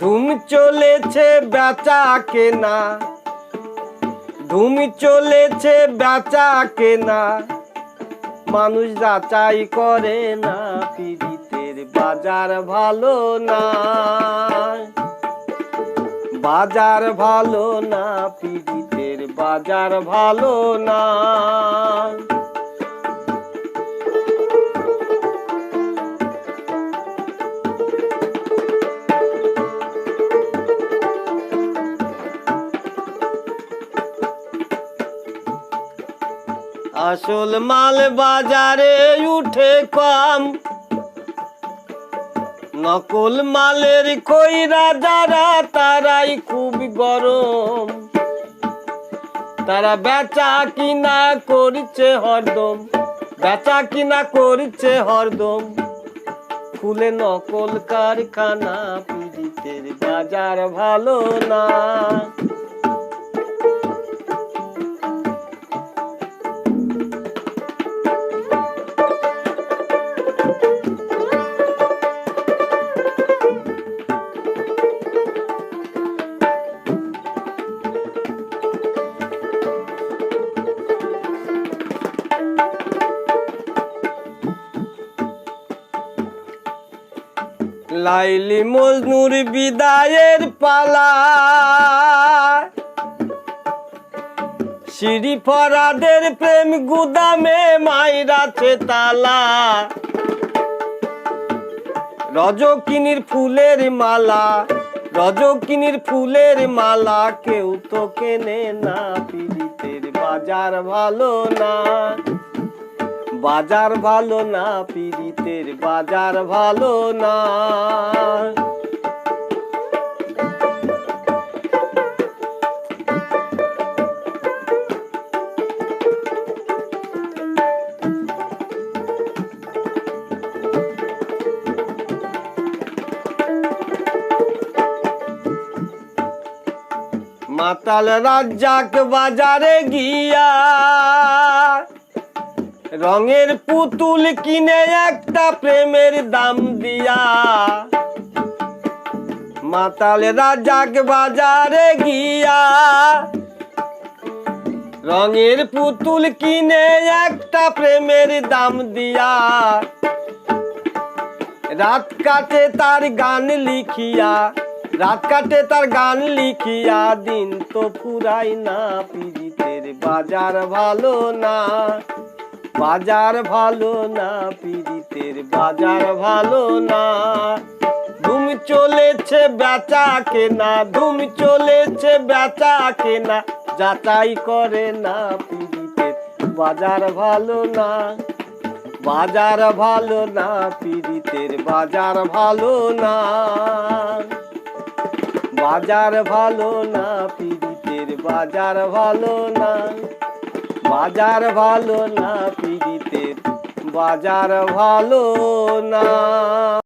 ধুম চলেছে বেচা কেনা। ধুম চলেছে বেচা কেনা। মানুষ যাচাই করে না, পীড়িতের বাজার ভালো না। বাজার ভালো না, পীড়িতের বাজার ভালো না। আসল মাল বাজারে উঠে কম। নকল মালের কইরা যারা, তারাই খুব গরম। তারা বেচা কিনা করছে হরদম, বেচা কিনা করছে হরদম। খুলে নকল কারখানা, পীড়িতের বাজার ভালো না। লাইলি মজনুর বিদায়ের পালা। সিঁড়ি ফরাদের প্রেম গুদামে মাইরাছে তালা রজকিনীর ফুলের মালা, রজকিনীর ফুলের মালা কেউ তো কেনে না, পীড়িতের বাজার ভালো না। বাজার ভালো না পীড়িতের বাজার ভালো না। মাতাল রাজ্জাক বাজারে গিয়া রঙের পুতুল কিনে একটা প্রেমের দাম দিয়া। মাতাল রাজাক বাজারে গিয়া রঙের পুতুল কিনে একটা প্রেমের দাম দিয়া। রাত কাটে তার গান লিখিয়া, রাত কাটে তার গান লিখিয়া, দিন তো ফুরাই না, পীড়িতের বাজার ভালো না। বাজার ভালো না, পীড়িতের বাজার ভালো না। ধুম চলেছে বেচা কেনা, ধুম চলেছে বেচা কেনা। যাচাই করে না পীড়িতের বাজার ভালো না। বাজার ভালো না, পীড়িতের বাজার ভালো না। বাজার ভালো না, পীড়িতের বাজার ভালো না। বাজার ভালো না পিড়িতে বাজার ভালো না।